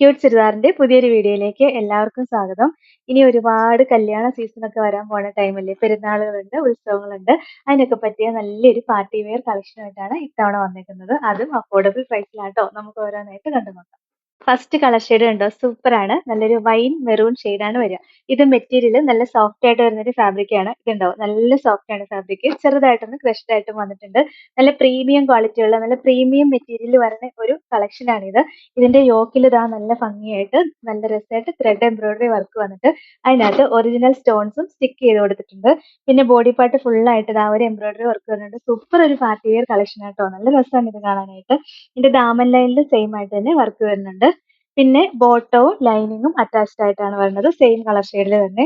Cute ചുരിദാറിന്റെ പുതിയൊരു വീഡിയോയിലേക്ക് എല്ലാവർക്കും സ്വാഗതം. ഇനി ഒരുപാട് കല്യാണ സീസൺ ഒക്കെ വരാൻ പോണ ടൈമല്ലേ പെരുന്നാളുകളുണ്ട് ഉത്സവങ്ങളുണ്ട്. അതിനൊക്കെ പറ്റിയ നല്ലൊരു പാർട്ടി വെയർ കളക്ഷനായിട്ടാണ് ഇത്തവണ വന്നേക്കുന്നത്. അതും അഫോർഡബിൾ പ്രൈസിലാട്ടോ നമുക്ക് ഓരോന്നായിട്ട് കണ്ടു നോക്കാം ഫസ്റ്റ് കളർ ഷെയ്ഡ് കണ്ടോ? സൂപ്പർ ആണ്. നല്ലൊരു വൈൻ മെറൂൺ ആണ് വരിക. ഇത് മെറ്റീരിയൽ നല്ല സോഫ്റ്റ് ആയിട്ട് വരുന്ന ഒരു ഫാബ്രിക് ആണ്. ഇതുണ്ടോ? നല്ല സോഫ്റ്റ് ആണ് ഫാബ്രിക് ചെറുതായിട്ടൊന്ന് ക്രഷ്ഡ് ആയിട്ടും വന്നിട്ടുണ്ട്. നല്ല പ്രീമിയം ക്വാളിറ്റി ഉള്ള നല്ല പ്രീമിയം മെറ്റീരിയൽ വരുന്ന ഒരു കളക്ഷൻ ആണ് ഇത്. ഇതിന്റെ യോക്കിൽ ഇതാ നല്ല ഭംഗിയായിട്ട് നല്ല രസമായിട്ട് ത്രെഡ് എംബ്രോയിഡറി വർക്ക് വന്നിട്ട് അതിനകത്ത് ഒറിജിനൽ സ്റ്റോൺസും സ്റ്റിക്ക് ചെയ്ത് കൊടുത്തിട്ടുണ്ട്. പിന്നെ ബോഡി പാർട്ട് ഫുൾ ആയിട്ട് ഇതാ ഒരു എംബ്രോയിഡറി വർക്ക് വരുന്നുണ്ട് സൂപ്പർ ഒരു പാർട്ടി വെയർ കളക്ഷൻ ആട്ടോ നല്ല രസമാണ് ഇത് കാണാനായിട്ട്. ഇതിന്റെ ദാമൻ ലൈനിൽ സെയിം ആയിട്ട് തന്നെ വർക്ക് വരുന്നുണ്ട്. പിന്നെ ബോട്ടവും ലൈനിങ്ങും അറ്റാച്ച്ഡ് ആയിട്ടാണ് വരുന്നത്. സെയിം കളർ ഷെയ്ഡിൽ തന്നെ.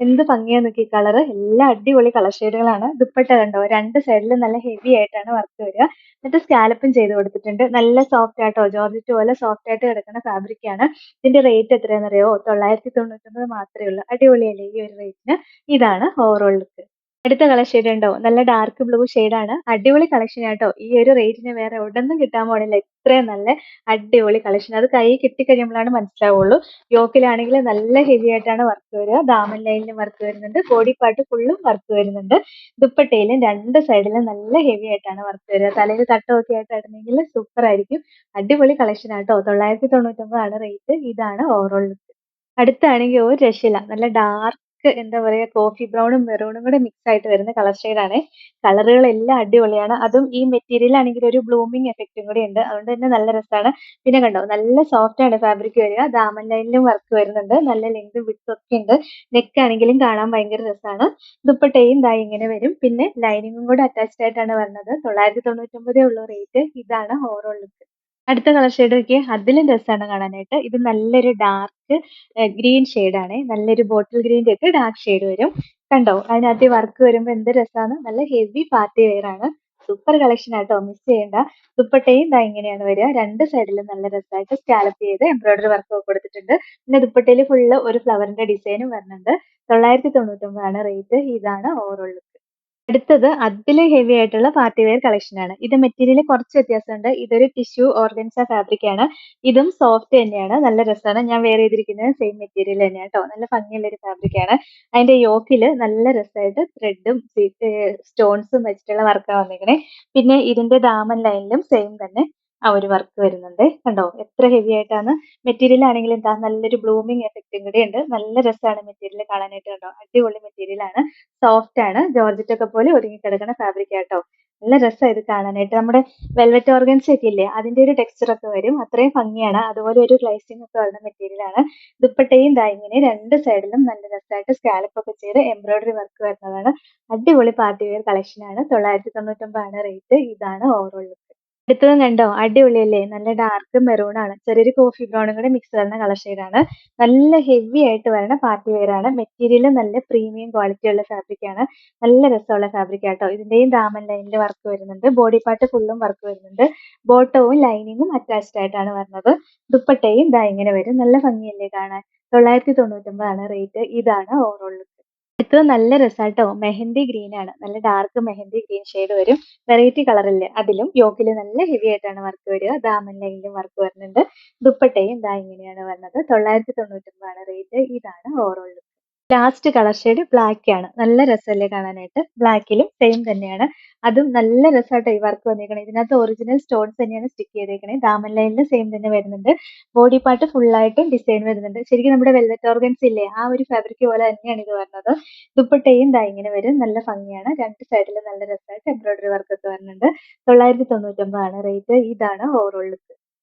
എന്ത് ഭംഗിയാ നോക്കി കളർ എല്ലാ അടിപൊളി കളർ ഷെയ്ഡുകളാണ് ദുപ്പട്ട കണ്ടോ? രണ്ട് സൈഡിലും നല്ല ഹെവി ആയിട്ടാണ് വർക്ക് വരിക. എന്നിട്ട് സ്കാലപ്പും ചെയ്ത് കൊടുത്തിട്ടുണ്ട്. നല്ല സോഫ്റ്റ് ആയിട്ടോ ജോർജറ്റ് പോലെ സോഫ്റ്റ് ആയിട്ട് കിടക്കുന്ന ഫാബ്രിക് ആണ്. ഇതിന്റെ റേറ്റ് എത്രയാണെന്നറിയോ? തൊള്ളായിരത്തി തൊണ്ണൂറ്റൊമ്പത് മാത്രമേ ഉള്ളൂ. അടിപൊളിയല്ലേ ഈ ഒരു റേറ്റിന് ഇതാണ് ഓവറോൾ ലുക്ക് അടുത്ത കളർ ഷെയ്ഡ് ഉണ്ടോ? നല്ല ഡാർക്ക് ബ്ലൂ ആണ്. അടിപൊളി കളക്ഷൻ ആട്ടോ. ഈ ഒരു റേറ്റിന് വേറെ ഒടൊന്നും കിട്ടാൻ പോണില്ല. ഇത്രയും നല്ല അടിപൊളി കളക്ഷൻ അത് കൈ കിട്ടിക്കഴിയുമ്പോഴാണ് മനസ്സിലാവുള്ളൂ. യോക്കിലാണെങ്കിൽ നല്ല ഹെവി ആയിട്ടാണ് വർക്ക് വരിക. ദാമൻ ലൈനിലും വർക്ക് വരുന്നുണ്ട്. ബോഡി പാർട്ട് ഫുള്ളും വർക്ക് വരുന്നുണ്ട്. ദുപ്പട്ടയിലും രണ്ട് സൈഡിലും നല്ല ഹെവി ആയിട്ടാണ് വർക്ക് വരിക. തലയിൽ തട്ടമൊക്കെ ആയിട്ട് ഇടുന്നെങ്കിൽ സൂപ്പർ ആയിരിക്കും. അടിപൊളി കളക്ഷൻ ആട്ടോ. തൊള്ളായിരത്തി തൊണ്ണൂറ്റൊമ്പതാണ് റേറ്റ് ഇതാണ് ഓവറോൾ അടുത്താണെങ്കിൽ ഒരു രക്ഷയില്ല. നല്ല ഡാർക്ക് എന്താ പറയാ കോഫി ബ്രൗണും മെറൂണും കൂടെ മിക്സ് ആയിട്ട് വരുന്ന കളർ കളറുകൾ കളറുകളെല്ലാം അടിപൊളിയാണ്. അതും ഈ മെറ്റീരിയൽ ആണെങ്കിൽ ഒരു ബ്ലൂമിങ് എഫക്റ്റും കൂടി ഉണ്ട്. അതുകൊണ്ട് തന്നെ നല്ല രസമാണ്. പിന്നെ കണ്ടോ നല്ല സോഫ്റ്റ് ആണ് ഫാബ്രിക് വരിക. ദാമൻ ലൈനിലും വർക്ക് വരുന്നുണ്ട്. നല്ല ലെങ്ത് വിത്ത് ഒക്കെ ഉണ്ട്. നെക്ക് ആണെങ്കിലും കാണാൻ ഭയങ്കര രസമാണ്. ദുപ്പട്ടയും ദാ ഇങ്ങനെ വരും. പിന്നെ ലൈനിങ്ങും കൂടെ അറ്റാച്ച്ഡ് ആയിട്ടാണ് വരുന്നത് തൊള്ളായിരത്തി തൊണ്ണൂറ്റൊമ്പതേ ഉള്ളൂ റേറ്റ് ഇതാണ് ഓവറോൾ ലുക്ക് അടുത്ത കളർ ഷെയ്ഡ് നോക്കിയേ. അതിലും രസമാണ് കാണാനായിട്ട്. ഇത് നല്ലൊരു ഡാർക്ക് ഗ്രീൻ ആണ്. നല്ലൊരു ബോട്ടിൽ ഗ്രീന്റെ ഒക്കെ ഡാർക്ക് ഷെയ്ഡ് വരും. കണ്ടോ? അതിനകത്ത് വർക്ക് വരുമ്പോൾ എന്ത് രസമാണ് നല്ല ഹെവി പാർട്ടി വെയർ ആണ്. സൂപ്പർ കളക്ഷൻ ആട്ടോ. മിസ് ചെയ്യണ്ട. ദുപ്പട്ടയും ഇതാ ഇങ്ങനെയാണ് വരിക. രണ്ട് സൈഡിലും നല്ല രസമായിട്ട് സ്കാലപ്പ് ചെയ്ത് എംബ്രോയിഡറി വർക്ക് ഒക്കെ കൊടുത്തിട്ടുണ്ട്. പിന്നെ ദുപ്പട്ടയിൽ ഫുള്ള് ഒരു ഫ്ലവറിന്റെ ഡിസൈനും വരുന്നുണ്ട് തൊള്ളായിരത്തി തൊണ്ണൂറ്റൊമ്പതാണ് റേറ്റ് ഇതാണ് ഓവറോൾ അടുത്തത് അതിലും ഹെവി ആയിട്ടുള്ള പാർട്ടി വെയർ കളക്ഷൻ ആണ്. ഇത് മെറ്റീരിയൽ കുറച്ച് വ്യത്യാസമുണ്ട്. ഇതൊരു ടിഷ്യൂ ഓർഗൻസ ഫാബ്രിക് ആണ്. ഇതും സോഫ്റ്റ് തന്നെയാണ്. നല്ല രസമാണ്. ഞാൻ വെയർ ചെയ്തിരിക്കുന്നത് സെയിം മെറ്റീരിയൽ തന്നെയാണ് കേട്ടോ നല്ല ഭംഗിയുള്ള ഒരു ഫാബ്രിക് ആണ്. അതിന്റെ യോക്കിൽ നല്ല രസമായിട്ട് ത്രെഡും സ്റ്റോൺസും വെച്ചിട്ടുള്ള വർക്കാണ് വന്നിരിക്കണേ പിന്നെ ഇതിന്റെ ദാമൻ ലൈനിലും സെയിം തന്നെ. ആ ഒരു വർക്ക് വരുന്നുണ്ട്. കണ്ടോ? എത്ര ഹെവി ആയിട്ടാണ്. മെറ്റീരിയൽ ആണെങ്കിൽ എന്താ നല്ലൊരു ബ്ലൂമിങ് എഫക്റ്റും കൂടി ഉണ്ട് നല്ല രസമാണ് മെറ്റീരിയൽ കാണാനായിട്ട് കണ്ടോ? അടിപൊളി മെറ്റീരിയൽ ആണ്. സോഫ്റ്റ് ആണ്. ജോർജറ്റ് ഒക്കെ പോലെ ഒതുങ്ങി കിടക്കുന്ന ഫാബ്രിക് ആട്ടോ. നല്ല രസമാണ് ഇത് കാണാനായിട്ട്. നമ്മുടെ വെൽവെറ്റ് ഓർഗൻസ് ഒക്കെ ഇല്ലേ? അതിന്റെ ഒരു ടെക്സ്ചർ ഒക്കെ വരും. അത്രയും ഭംഗിയാണ്. അതുപോലെ ഒരു ഗ്ലൈസിംഗ് ഒക്കെ വരുന്ന മെറ്റീരിയൽ ആണ്. ദുപ്പട്ടയും ദാ ഇങ്ങനെ രണ്ട് സൈഡിലും നല്ല രസമായിട്ട് സ്കാലപ്പ് ഒക്കെ ചെയ്ത് എംബ്രോയിഡറി വർക്ക് വരുന്നതാണ്. അടിപൊളി പാർട്ടി വെയർ കളക്ഷൻ ആണ്. തൊള്ളായിരത്തി തൊണ്ണൂറ്റൊമ്പതാണ് റേറ്റ് ഇതാണ് ഓവറോൾ ലുക്ക് അടുത്തതും കണ്ടോ? അടിപൊളിയല്ലേ? നല്ല ഡാർക്ക് മെറൂൺ ആണ്. ചെറിയൊരു കോഫി ബ്രൗണും കൂടെ മിക്സ് വരുന്ന കളർ ആണ്. നല്ല ഹെവി ആയിട്ട് വരുന്ന പാർട്ടി വെയർ ആണ്. മെറ്റീരിയൽ നല്ല പ്രീമിയം ക്വാളിറ്റി ഉള്ള ഫാബ്രിക് ആണ്. നല്ല രസമുള്ള ഫാബ്രിക് ആട്ടോ. ഇതിന്റെയും ദാമൻ ലൈനിൽ വർക്ക് വരുന്നുണ്ട്. ബോഡി പാർട്ട് ഫുള്ളും വർക്ക് വരുന്നുണ്ട്. ബോട്ടവും ലൈനിങ്ങും അറ്റാച്ച്ഡ് ആയിട്ടാണ് വരുന്നത്. ദുപ്പട്ടയും ഇതാ ഇങ്ങനെ വരും. നല്ല ഭംഗിയല്ലേ കാണാൻ? തൊള്ളായിരത്തി തൊണ്ണൂറ്റൊമ്പതാണ് റേറ്റ് ഇതാണ് ഓവറോൾ അടുത്തത് നല്ല രസാട്ടോ മെഹന്തി ഗ്രീൻ ആണ്. നല്ല ഡാർക്ക് മെഹന്തി ഗ്രീൻ ഷെയ്ഡ് വരും വെറൈറ്റി കളറില്ലേ അതിലും യോക്കിൽ നല്ല ഹെവി ആയിട്ടാണ് വർക്ക് വരിക. ദാമൻ ലൈനിലും വർക്ക് വരുന്നുണ്ട്. ദുപ്പട്ടയും ദാ ഇങ്ങനെയാണ് വരുന്നത്. തൊള്ളായിരത്തി തൊണ്ണൂറ്റൊമ്പതാണ് റേറ്റ് ഇതാണ് overall last colour shade black ആണ്. നല്ല രസമല്ലേ കാണാനായിട്ട്? ബ്ലാക്കിലും സെയിം തന്നെയാണ്. അതും നല്ല രസമായിട്ട് ഈ വർക്ക് വന്നിരിക്കണേ ഇതിനകത്ത് ഒറിജിനൽ സ്റ്റോൺസ് തന്നെയാണ് സ്റ്റിക്ക് ചെയ്തേക്കണേ. ദാമൻ ലൈനിൽ സെയിം തന്നെ വരുന്നുണ്ട്. ബോഡി പാർട്ട് ഫുൾ ആയിട്ടും ഡിസൈൻ വരുന്നുണ്ട്. ശരിക്കും നമ്മുടെ വെൽവെറ്റ് ഓർഗൻസ് ഇല്ലേ? ആ ഒരു ഫാബ്രിക് പോലെ തന്നെയാണ് ഇത് വരുന്നത് ദുപ്പട്ടയും ദാ ഇങ്ങനെ വരും. നല്ല ഭംഗിയാണ്. രണ്ട് സൈഡിലും നല്ല രസമായിട്ട് എംബ്രോയിഡറി വർക്ക് ഒക്കെ വരുന്നുണ്ട്. തൊള്ളായിരത്തി തൊണ്ണൂറ്റൊമ്പതാണ്. റേറ്റ് ഇതാണ് ഓവറോൾ ലുക്ക്